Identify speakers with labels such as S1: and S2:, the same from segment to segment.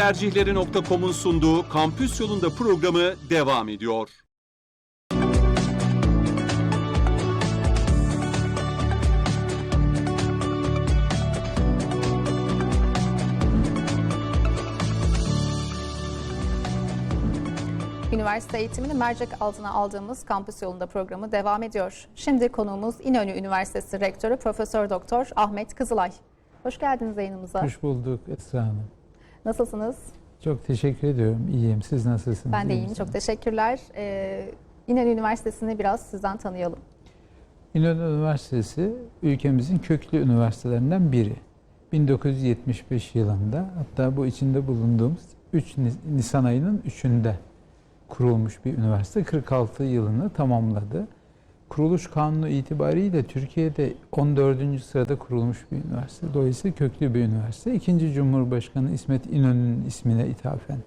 S1: tercihleri.com'un sunduğu Kampüs Yolunda programı devam ediyor.
S2: Üniversite eğitimini mercek altına aldığımız kampüs yolunda programı devam ediyor. Şimdi konuğumuz İnönü Üniversitesi Rektörü Profesör Doktor Ahmet Kızılay. Hoş geldiniz yayınımıza.
S3: Hoş bulduk Esra Hanım.
S2: Nasılsınız?
S3: Çok teşekkür ediyorum. İyiyim. Siz nasılsınız?
S2: Ben de
S3: İyi
S2: iyiyim. Çok teşekkürler. Ee, İnönü Üniversitesi'ni biraz sizden tanıyalım.
S3: İnönü Üniversitesi ülkemizin köklü üniversitelerinden biri. 1975 yılında hatta bu içinde bulunduğumuz 3 Nisan ayının 3'ünde kurulmuş bir üniversite. 46 yılını tamamladı. Kuruluş kanunu itibariyle Türkiye'de 14. sırada kurulmuş bir üniversite. Dolayısıyla köklü bir üniversite. İkinci Cumhurbaşkanı İsmet İnönü'nün ismine ithafen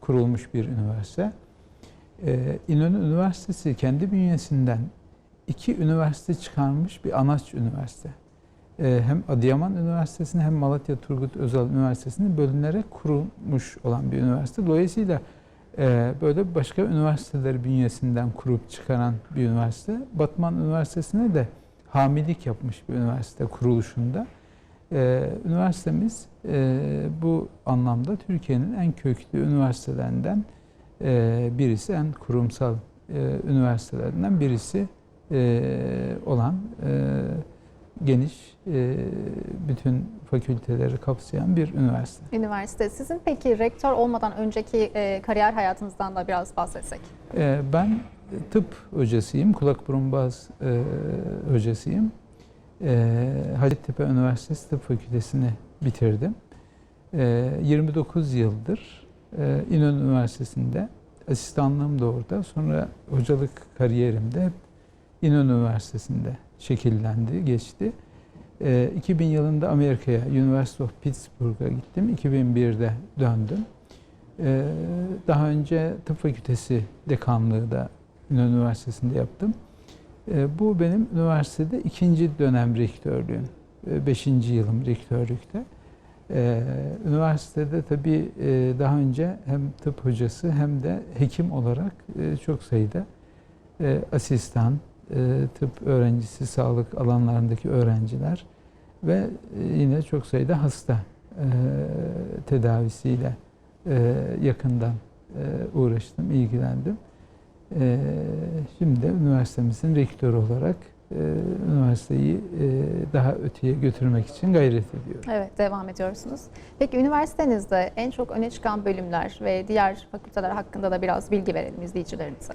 S3: kurulmuş bir üniversite. Ee, İnönü Üniversitesi kendi bünyesinden iki üniversite çıkarmış bir anaç üniversite. Ee, hem Adıyaman Üniversitesi'ni hem Malatya Turgut Özal Üniversitesi'ni bölünerek kurulmuş olan bir üniversite. Dolayısıyla böyle başka üniversiteleri bünyesinden kurup çıkaran bir üniversite. Batman Üniversitesi'ne de hamilik yapmış bir üniversite kuruluşunda. Ee, üniversitemiz e, bu anlamda Türkiye'nin en köklü üniversitelerinden e, birisi, en kurumsal e, üniversitelerinden birisi olan geniş bütün fakülteleri kapsayan bir üniversite.
S2: Üniversite. Sizin peki rektör olmadan önceki e, kariyer hayatınızdan da biraz bahsetsek.
S3: E, ben tıp hocasıyım, kulak burun boğaz e, hocasıyım. E, Hacettepe Üniversitesi Tıp Fakültesini bitirdim. E, 29 yıldır e, İnönü Üniversitesi'nde asistanlığım da orada. Sonra hocalık kariyerim de İnönü Üniversitesi'nde şekillendi, geçti. E, 2000 yılında Amerika'ya, University of Pittsburgh'a gittim. 2001'de döndüm. E, daha önce tıp fakültesi dekanlığı da İnönü Üniversitesi'nde yaptım. E, bu benim üniversitede ikinci dönem rektörlüğüm. Beşinci yılım rektörlükte. Üniversitede tabii e, daha önce hem tıp hocası hem de hekim olarak e, çok sayıda e, asistan, tıp öğrencisi, sağlık alanlarındaki öğrenciler ve e, yine çok sayıda hasta e, tedavisiyle e, yakından e, uğraştım, ilgilendim. E, Şimdi de üniversitemizin rektörü olarak e, üniversiteyi e, daha öteye götürmek için gayret ediyorum.
S2: Evet, devam ediyorsunuz. Peki üniversitenizde en çok öne çıkan bölümler ve diğer fakülteler hakkında da biraz bilgi verelim izleyicilerimize.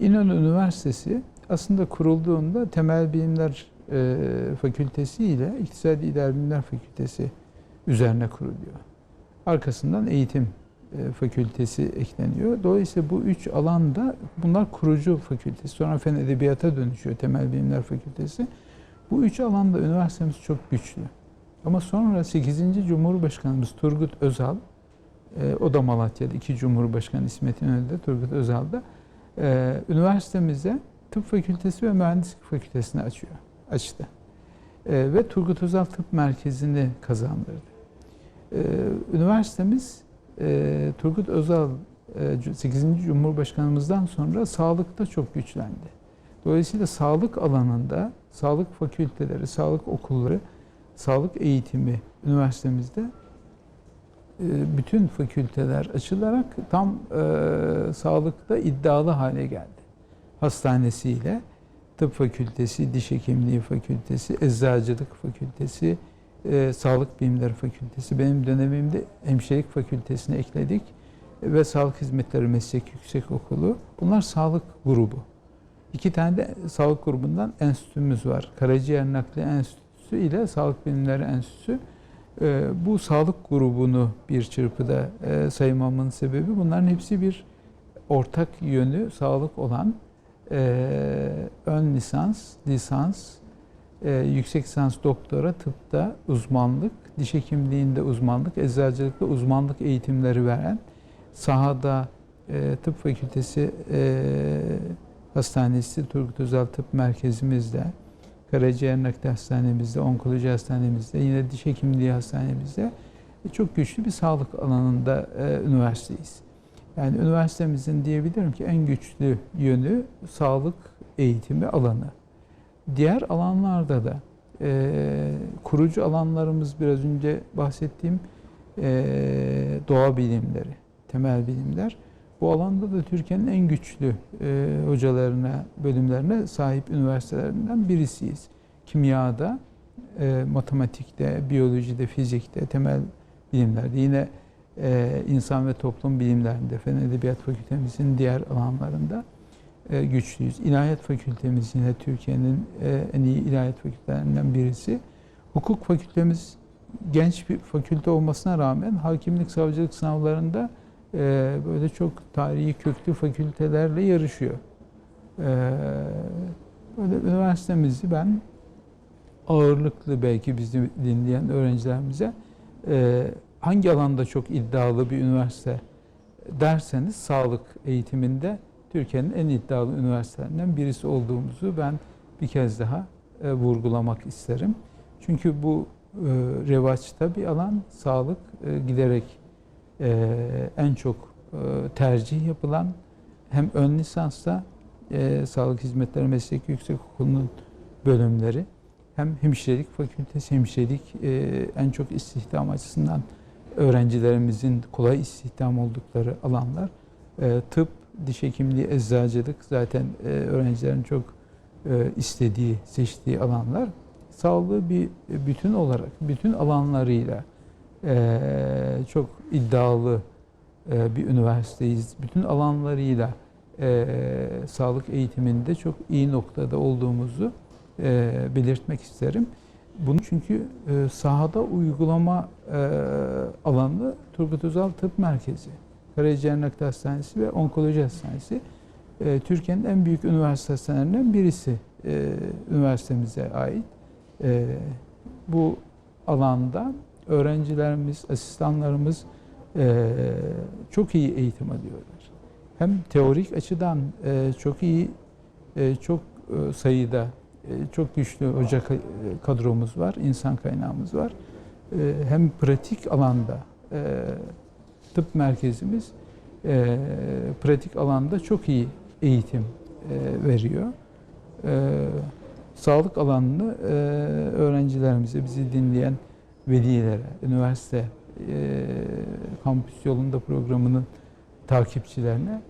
S3: İnönü Üniversitesi aslında kurulduğunda Temel Bilimler e, Fakültesi ile İktisadi İdari Bilimler Fakültesi üzerine kuruluyor. Arkasından Eğitim e, Fakültesi ekleniyor. Dolayısıyla bu üç alanda bunlar kurucu fakültesi. Sonra Fen Edebiyat'a dönüşüyor Temel Bilimler Fakültesi. Bu üç alanda üniversitemiz çok güçlü. Ama sonra 8. Cumhurbaşkanımız Turgut Özal, e, o da Malatya'da, iki Cumhurbaşkanı İsmet İnönü'de, Turgut Özal da e, üniversitemize tıp fakültesi ve mühendislik fakültesini açıyor, açtı. E, ve Turgut Özal Tıp Merkezi'ni kazandırdı. E, üniversitemiz e, Turgut Özal e, 8. Cumhurbaşkanımızdan sonra sağlıkta çok güçlendi. Dolayısıyla sağlık alanında sağlık fakülteleri, sağlık okulları, sağlık eğitimi üniversitemizde e, bütün fakülteler açılarak tam e, sağlıkta iddialı hale geldi. Hastanesiyle, tıp fakültesi, diş hekimliği fakültesi, eczacılık fakültesi, e, sağlık bilimleri fakültesi. Benim dönemimde hemşirelik fakültesini ekledik ve sağlık hizmetleri meslek yüksek okulu. Bunlar sağlık grubu. İki tane de sağlık grubundan enstitümüz var. Karaciğer Nakli Enstitüsü ile Sağlık Bilimleri Enstitüsü. Ee, bu sağlık grubunu bir çırpıda e, saymamın sebebi bunların hepsi bir ortak yönü sağlık olan e, ön lisans, lisans, e, yüksek lisans doktora tıpta uzmanlık, diş hekimliğinde uzmanlık, eczacılıkta uzmanlık eğitimleri veren sahada e, tıp fakültesi e, hastanesi Turgut Özal Tıp Merkezimizde Karaciğer Nakli Hastanemizde, Onkoloji Hastanemizde, yine Diş Hekimliği Hastanemizde çok güçlü bir sağlık alanında e, üniversiteyiz. Yani üniversitemizin diyebilirim ki en güçlü yönü sağlık eğitimi alanı. Diğer alanlarda da e, kurucu alanlarımız biraz önce bahsettiğim e, doğa bilimleri, temel bilimler. Bu alanda da Türkiye'nin en güçlü e, hocalarına, bölümlerine sahip üniversitelerinden birisiyiz. Kimyada, e, matematikte, biyolojide, fizikte, temel bilimlerde, yine e, insan ve toplum bilimlerinde, Fen Edebiyat Fakültemizin diğer alanlarında e, güçlüyüz. İlahiyat Fakültemiz yine Türkiye'nin e, en iyi ilahiyat fakültelerinden birisi. Hukuk Fakültemiz genç bir fakülte olmasına rağmen hakimlik savcılık sınavlarında e, böyle çok tarihi köklü fakültelerle yarışıyor. E, böyle üniversitemizi ben ağırlıklı belki bizi dinleyen öğrencilerimize e, hangi alanda çok iddialı bir üniversite derseniz sağlık eğitiminde Türkiye'nin en iddialı üniversitelerinden birisi olduğumuzu ben bir kez daha e, vurgulamak isterim. Çünkü bu e, revaçta bir alan sağlık e, giderek e, en çok e, tercih yapılan hem ön lisansta e, Sağlık Hizmetleri Meslek Yüksekokulu'nun bölümleri hem hemşirelik fakültesi, hemşirelik e, en çok istihdam açısından öğrencilerimizin kolay istihdam oldukları alanlar. E, tıp, diş hekimliği, eczacılık zaten e, öğrencilerin çok e, istediği, seçtiği alanlar. Sağlığı bir bütün olarak, bütün alanlarıyla e, çok iddialı e, bir üniversiteyiz. Bütün alanlarıyla e, sağlık eğitiminde çok iyi noktada olduğumuzu e, belirtmek isterim. Bunu çünkü e, sahada uygulama e, alanı Turgut Özal Tıp Merkezi, Karaciğer Nakli Hastanesi ve Onkoloji Hastanesi e, Türkiye'nin en büyük üniversite hastanelerinden birisi üniversitemize ait. Bu alanda öğrencilerimiz, asistanlarımız çok iyi eğitim alıyorlar. Hem teorik açıdan çok iyi, çok sayıda çok güçlü hoca ka- kadromuz var, insan kaynağımız var. E, Hem pratik alanda e, tıp merkezimiz e, pratik alanda çok iyi eğitim e, veriyor. E, Sağlık alanını e, öğrencilerimize, bizi dinleyen velilere, üniversite e, kampüs yolunda programının takipçilerine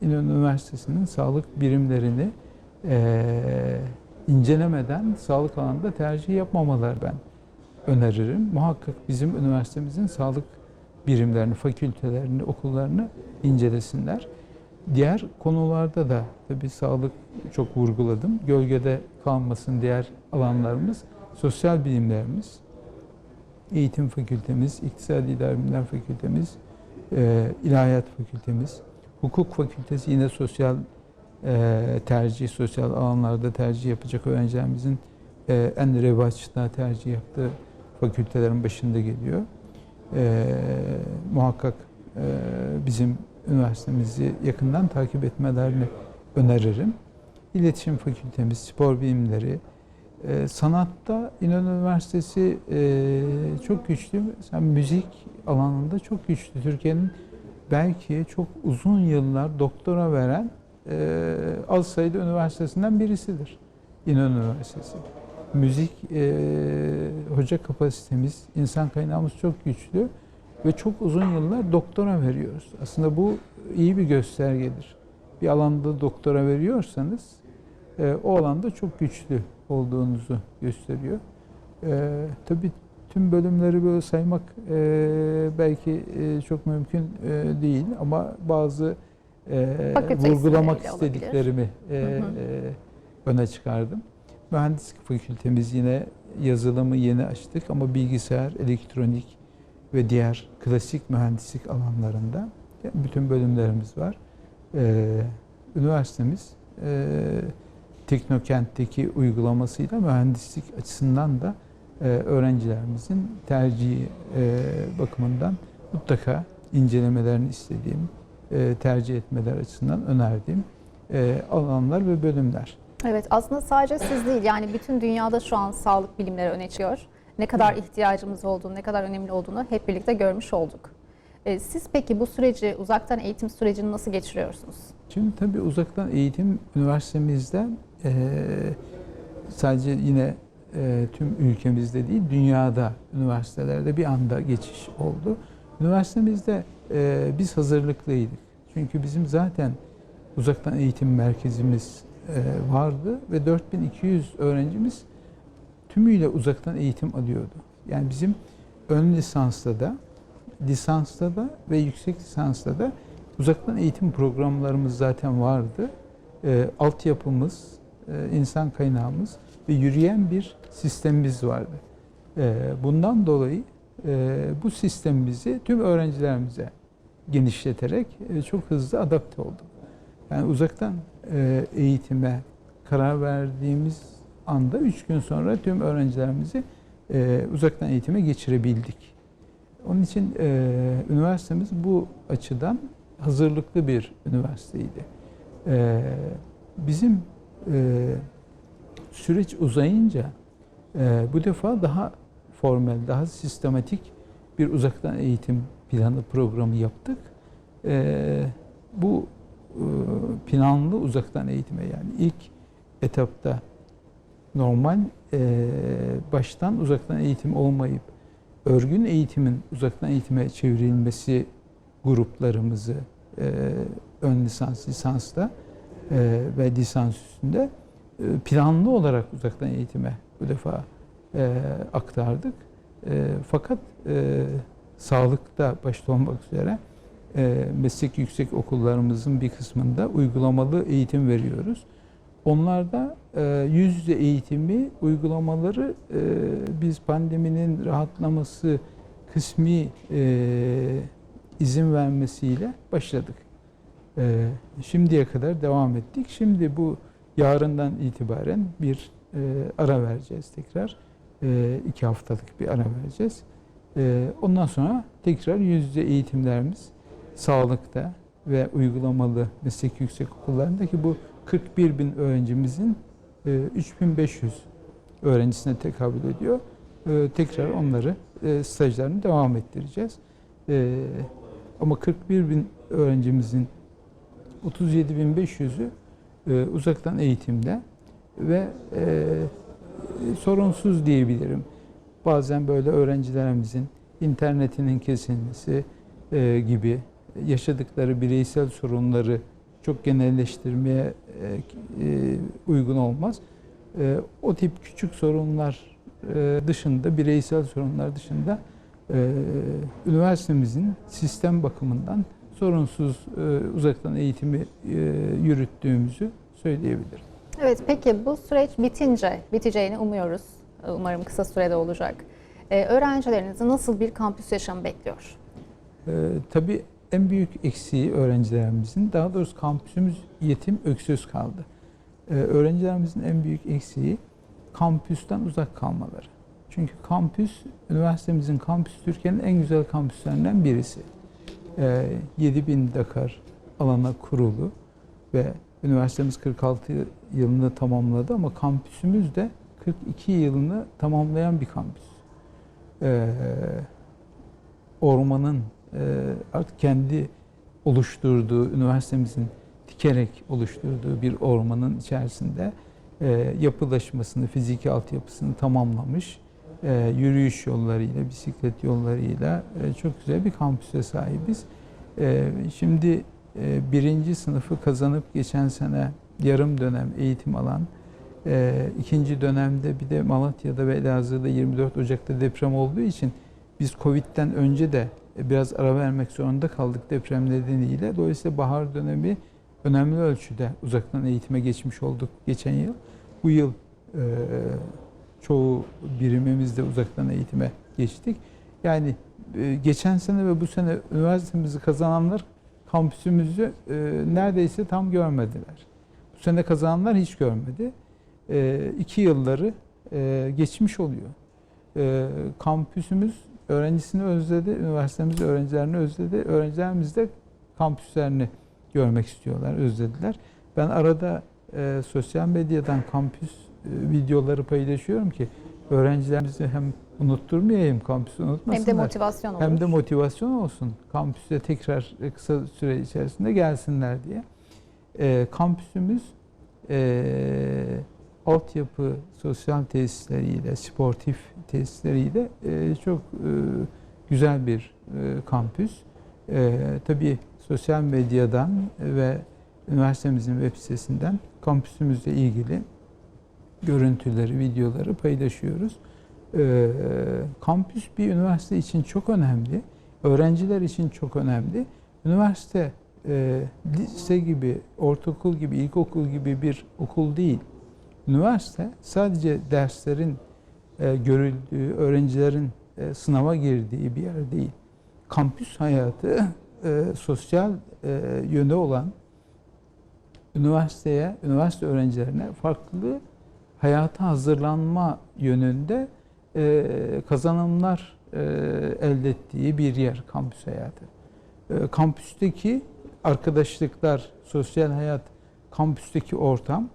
S3: İnönü Üniversitesi'nin sağlık birimlerini e, incelemeden sağlık alanında tercih yapmamaları ben öneririm. Muhakkak bizim üniversitemizin sağlık birimlerini, fakültelerini, okullarını incelesinler. Diğer konularda da tabii sağlık çok vurguladım. Gölgede kalmasın diğer alanlarımız, sosyal bilimlerimiz, eğitim fakültemiz, iktisadi idare bilimler fakültemiz, e, ilahiyat fakültemiz, hukuk fakültesi yine sosyal tercih, sosyal alanlarda tercih yapacak öğrencilerimizin e, en revaçta tercih yaptığı fakültelerin başında geliyor. E, muhakkak e, bizim üniversitemizi yakından takip etmelerini öneririm. İletişim fakültemiz, spor bilimleri, e, sanatta İnönü Üniversitesi çok güçlü. Mesela müzik alanında çok güçlü. Türkiye'nin belki çok uzun yıllar doktora veren e, az sayıda üniversitesinden birisidir. İnönü Üniversitesi. Müzik e, hoca kapasitemiz, insan kaynağımız çok güçlü ve çok uzun yıllar doktora veriyoruz. Aslında bu iyi bir göstergedir. Bir alanda doktora veriyorsanız e, o alanda çok güçlü olduğunuzu gösteriyor. E, tabii tüm bölümleri böyle saymak e, belki e, çok mümkün e, değil ama bazı e,
S2: Fakülte
S3: vurgulamak istediklerimi e,
S2: Hı hı.
S3: e, öne çıkardım. Mühendislik fakültemiz yine yazılımı yeni açtık ama bilgisayar, elektronik ve diğer klasik mühendislik alanlarında bütün bölümlerimiz var. E, üniversitemiz e, Teknokent'teki uygulamasıyla mühendislik açısından da e, öğrencilerimizin tercihi e, bakımından mutlaka incelemelerini istediğim, e, tercih etmeler açısından önerdiğim e, alanlar ve bölümler.
S2: Evet aslında sadece siz değil yani bütün dünyada şu an sağlık bilimleri öne çıkıyor. ne kadar ihtiyacımız olduğunu, ne kadar önemli olduğunu hep birlikte görmüş olduk. E, Siz peki bu süreci, uzaktan eğitim sürecini nasıl geçiriyorsunuz?
S3: Şimdi tabii uzaktan eğitim üniversitemizde eee, sadece yine eee, tüm ülkemizde değil, dünyada üniversitelerde bir anda geçiş oldu. Üniversitemizde eee, biz hazırlıklıydık. Çünkü bizim zaten uzaktan eğitim merkezimiz eee, vardı ve 4200 öğrencimiz tümüyle uzaktan eğitim alıyordu. Yani bizim ön lisansta da, lisansta da ve yüksek lisansta da uzaktan eğitim programlarımız zaten vardı. Ee, altyapımız, e, insan kaynağımız ve yürüyen bir sistemimiz vardı. Ee, bundan dolayı e, bu sistemimizi tüm öğrencilerimize genişleterek e, çok hızlı adapte olduk. Yani uzaktan e, eğitime karar verdiğimiz anda 3 gün sonra tüm öğrencilerimizi e, uzaktan eğitime geçirebildik. Onun için üniversitemiz bu açıdan hazırlıklı bir üniversiteydi. Bizim süreç uzayınca bu defa daha formel, daha sistematik bir uzaktan eğitim planı programı yaptık. E, bu e, planlı uzaktan eğitime yani ilk etapta normal e, baştan uzaktan eğitim olmayıp örgün eğitimin uzaktan eğitime çevrilmesi gruplarımızı e, ön lisans, lisansta e, ve lisans üstünde e, planlı olarak uzaktan eğitime bu defa e, aktardık. E, fakat e, sağlıkta başta olmak üzere e, meslek yüksek okullarımızın bir kısmında uygulamalı eğitim veriyoruz. Onlarda e, yüz yüze eğitimi uygulamaları e, biz pandeminin rahatlaması kısmi e, izin vermesiyle başladık. E, şimdiye kadar devam ettik. Şimdi bu yarından itibaren bir e, ara vereceğiz tekrar. E, iki haftalık bir ara vereceğiz. E, ondan sonra tekrar yüz yüze eğitimlerimiz sağlıkta ve uygulamalı meslek yüksek okullarındaki bu 41 bin öğrencimizin e, 3500 öğrencisine tekabül ediyor. E, tekrar onları e, stajlarını devam ettireceğiz. E, ama 41 bin öğrencimizin 37.500'ü e, uzaktan eğitimde ve e, sorunsuz diyebilirim. Bazen böyle öğrencilerimizin internetinin kesilmesi e, gibi yaşadıkları bireysel sorunları çok genelleştirmeye e, e, uygun olmaz. E, o tip küçük sorunlar e, dışında, bireysel sorunlar dışında e, üniversitemizin sistem bakımından sorunsuz e, uzaktan eğitimi e, yürüttüğümüzü söyleyebilirim.
S2: Evet, peki bu süreç bitince, biteceğini umuyoruz. Umarım kısa sürede olacak. Ee, öğrencilerinizi nasıl bir kampüs yaşamı bekliyor?
S3: Ee, tabii en büyük eksiği öğrencilerimizin, daha doğrusu kampüsümüz yetim, öksüz kaldı. Ee, öğrencilerimizin en büyük eksiği kampüsten uzak kalmaları. Çünkü kampüs, üniversitemizin kampüsü Türkiye'nin en güzel kampüslerinden birisi. Ee, 7000 dekar alana kurulu ve üniversitemiz 46 yılını tamamladı ama kampüsümüz de 42 yılını tamamlayan bir kampüs. Ee, ormanın e, artık kendi oluşturduğu, üniversitemizin dikerek oluşturduğu bir ormanın içerisinde e, yapılaşmasını, fiziki altyapısını tamamlamış. E, yürüyüş yollarıyla, bisiklet yollarıyla e, çok güzel bir kampüse sahibiz. E, şimdi birinci sınıfı kazanıp geçen sene yarım dönem eğitim alan, e, ikinci dönemde bir de Malatya'da ve Elazığ'da 24 Ocak'ta deprem olduğu için biz Covid'den önce de biraz ara vermek zorunda kaldık deprem nedeniyle. Dolayısıyla bahar dönemi önemli ölçüde uzaktan eğitime geçmiş olduk geçen yıl. Bu yıl e, çoğu birimimizde uzaktan eğitime geçtik. Yani e, geçen sene ve bu sene üniversitemizi kazananlar kampüsümüzü e, neredeyse tam görmediler. Bu sene kazananlar hiç görmedi. E, iki yılları e, geçmiş oluyor. E, kampüsümüz öğrencisini özledi, üniversitemiz öğrencilerini özledi. Öğrencilerimiz de kampüslerini görmek istiyorlar, özlediler. Ben arada e, sosyal medyadan kampüs e, videoları paylaşıyorum ki öğrencilerimizi hem unutturmayayım, kampüsü unutmasınlar.
S2: Hem de motivasyon olur.
S3: Hem de motivasyon olsun. Kampüse tekrar kısa süre içerisinde gelsinler diye. Ee, kampüsümüz e, altyapı, sosyal tesisleriyle, sportif tesisleriyle e, çok e, güzel bir e, kampüs. E, tabii sosyal medyadan ve üniversitemizin web sitesinden kampüsümüzle ilgili görüntüleri, videoları paylaşıyoruz. Ee, kampüs bir üniversite için çok önemli. Öğrenciler için çok önemli. Üniversite e, lise gibi, ortaokul gibi, ilkokul gibi bir okul değil. Üniversite sadece derslerin e, görüldüğü, öğrencilerin e, sınava girdiği bir yer değil. Kampüs hayatı e, sosyal e, yönü olan üniversiteye, üniversite öğrencilerine farklı hayata hazırlanma yönünde e, kazanımlar e, elde ettiği bir yer kampüs hayatı. E, kampüsteki arkadaşlıklar, sosyal hayat, kampüsteki ortam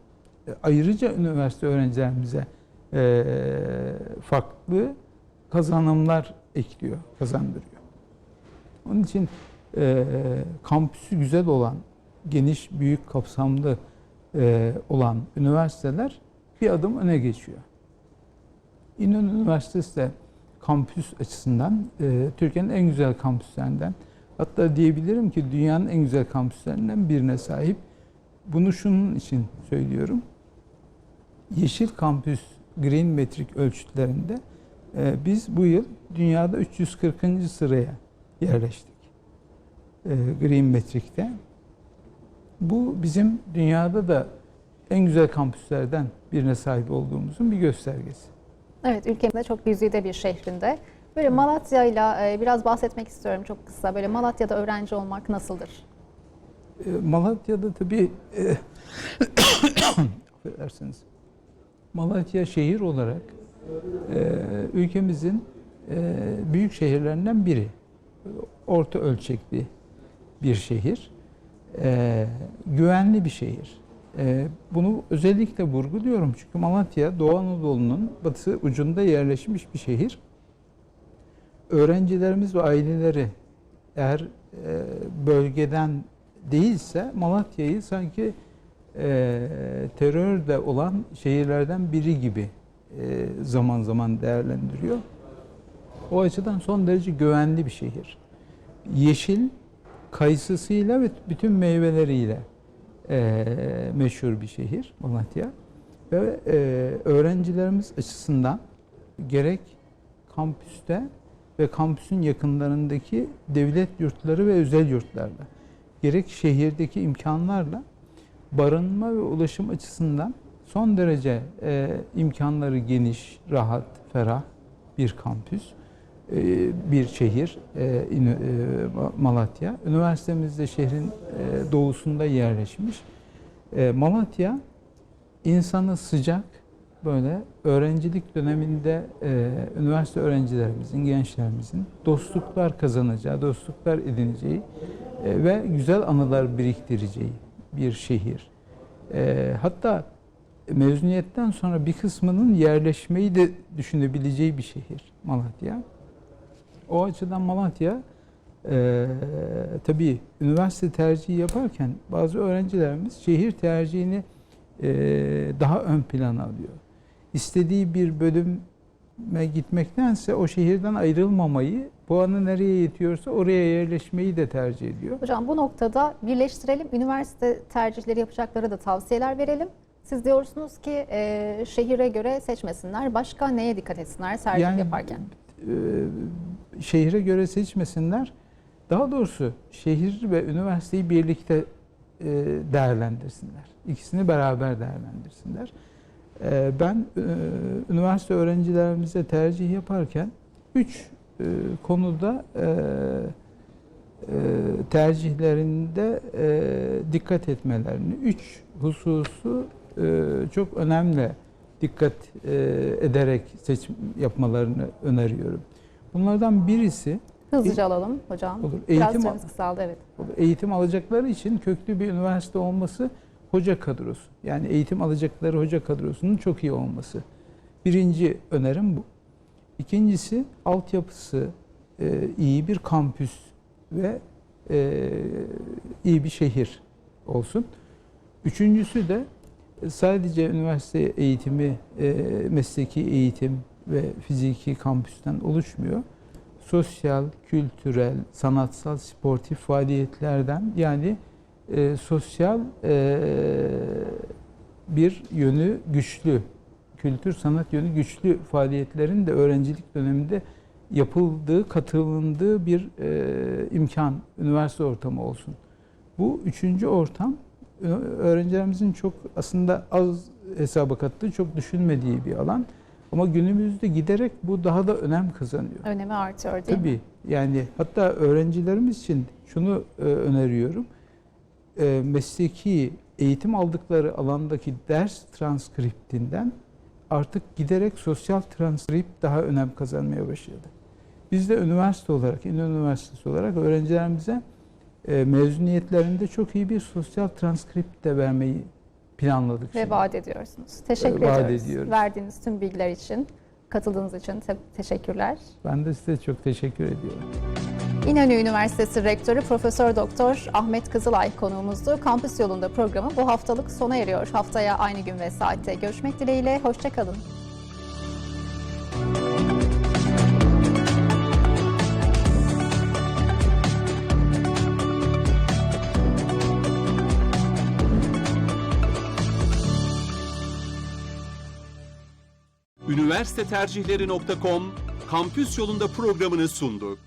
S3: e, ayrıca üniversite öğrencilerimize e, farklı kazanımlar ekliyor, kazandırıyor. Onun için e, kampüsü güzel olan, geniş, büyük, kapsamlı e, olan üniversiteler bir adım öne geçiyor. İnönü Üniversitesi de kampüs açısından e, Türkiye'nin en güzel kampüslerinden. Hatta diyebilirim ki dünyanın en güzel kampüslerinden birine sahip. Bunu şunun için söylüyorum. Yeşil Kampüs Green Metric ölçütlerinde e, biz bu yıl dünyada 340. sıraya yerleştik. E, Green Metric'te. Bu bizim dünyada da en güzel kampüslerden birine sahip olduğumuzun bir göstergesi.
S2: Evet, ülkemizde çok güzide bir şehrinde. Böyle Malatya'yla e, biraz bahsetmek istiyorum çok kısa. Böyle Malatya'da öğrenci olmak nasıldır?
S3: E, Malatya'da tabii e. Malatya şehir olarak e, ülkemizin e, büyük şehirlerinden biri. Orta ölçekli bir şehir. E, güvenli bir şehir. E, bunu özellikle vurguluyorum çünkü Malatya Doğu Anadolu'nun batı ucunda yerleşmiş bir şehir. Öğrencilerimiz ve aileleri eğer e, bölgeden değilse Malatya'yı sanki e, terörde olan şehirlerden biri gibi e, zaman zaman değerlendiriyor. O açıdan son derece güvenli bir şehir. Yeşil kayısısıyla ve bütün meyveleriyle e, meşhur bir şehir Malatya. Ve e, öğrencilerimiz açısından gerek kampüste ve kampüsün yakınlarındaki devlet yurtları ve özel yurtlarla gerek şehirdeki imkanlarla barınma ve ulaşım açısından son derece e, imkanları geniş, rahat, ferah bir kampüs, bir şehir e, e, Malatya. Üniversitemiz de şehrin e, doğusunda yerleşmiş. Malatya insanı sıcak, böyle öğrencilik döneminde üniversite öğrencilerimizin, gençlerimizin dostluklar kazanacağı, dostluklar edineceği ve güzel anılar biriktireceği bir şehir. Hatta mezuniyetten sonra bir kısmının yerleşmeyi de düşünebileceği bir şehir Malatya. O açıdan Malatya e, tabii üniversite tercihi yaparken bazı öğrencilerimiz şehir tercihini e, daha ön plana alıyor. İstediği bir bölüme gitmektense o şehirden ayrılmamayı, puanı nereye yetiyorsa oraya yerleşmeyi de tercih ediyor.
S2: Hocam bu noktada birleştirelim. Üniversite tercihleri yapacaklara da tavsiyeler verelim. Siz diyorsunuz ki e, şehire göre seçmesinler. Başka neye dikkat etsinler tercih
S3: Yani,
S2: yaparken?
S3: e, şehre göre seçmesinler. Daha doğrusu şehir ve üniversiteyi birlikte e, değerlendirsinler. İkisini beraber değerlendirsinler. E, ben e, üniversite öğrencilerimize tercih yaparken üç e, konuda tercihlerinde dikkat etmelerini, üç hususu çok önemli dikkat ederek seçim yapmalarını öneriyorum. Bunlardan birisi
S2: Hızlıca alalım hocam.
S3: olur.
S2: Biraz
S3: Eğitim
S2: süremiz kısaldı evet.
S3: eğitim alacakları için köklü bir üniversite olması hoca kadrosu. Yani eğitim alacakları hoca kadrosunun çok iyi olması. Birinci önerim bu. İkincisi altyapısı e, iyi bir kampüs ve e, iyi bir şehir olsun. Üçüncüsü de sadece üniversite eğitimi, e, mesleki eğitim ve fiziki kampüsten oluşmuyor. Sosyal, kültürel, sanatsal, sportif faaliyetlerden yani e, sosyal e, bir yönü güçlü, kültür sanat yönü güçlü faaliyetlerin de öğrencilik döneminde yapıldığı, katılındığı bir e, imkan, üniversite ortamı olsun. Bu üçüncü ortam öğrencilerimizin çok aslında az hesaba kattığı, çok düşünmediği bir alan. Ama günümüzde giderek bu daha da önem kazanıyor.
S2: Önemi artıyor değil mi?
S3: Tabii yani hatta öğrencilerimiz için şunu e, öneriyorum. E, mesleki eğitim aldıkları alandaki ders transkriptinden artık giderek sosyal transkript daha önem kazanmaya başladı. Biz de üniversite olarak, İnönü Üniversitesi olarak öğrencilerimize e, mezuniyetlerinde çok iyi bir sosyal transkript de vermeyi planladık.
S2: Ve
S3: şimdi.
S2: vaat ediyorsunuz. Teşekkür
S3: Vaat
S2: ediyoruz.
S3: ediyoruz.
S2: Verdiğiniz tüm bilgiler için, katıldığınız için te- teşekkürler.
S3: Ben de size çok teşekkür ediyorum.
S2: İnönü Üniversitesi Rektörü Profesör Doktor Ahmet Kızılay konuğumuzdu. Kampüs Yolunda programı bu haftalık sona eriyor. Haftaya aynı gün ve saatte görüşmek dileğiyle. Hoşçakalın.
S1: Üniversite tercihleri.com kampüs yolunda programını sundu.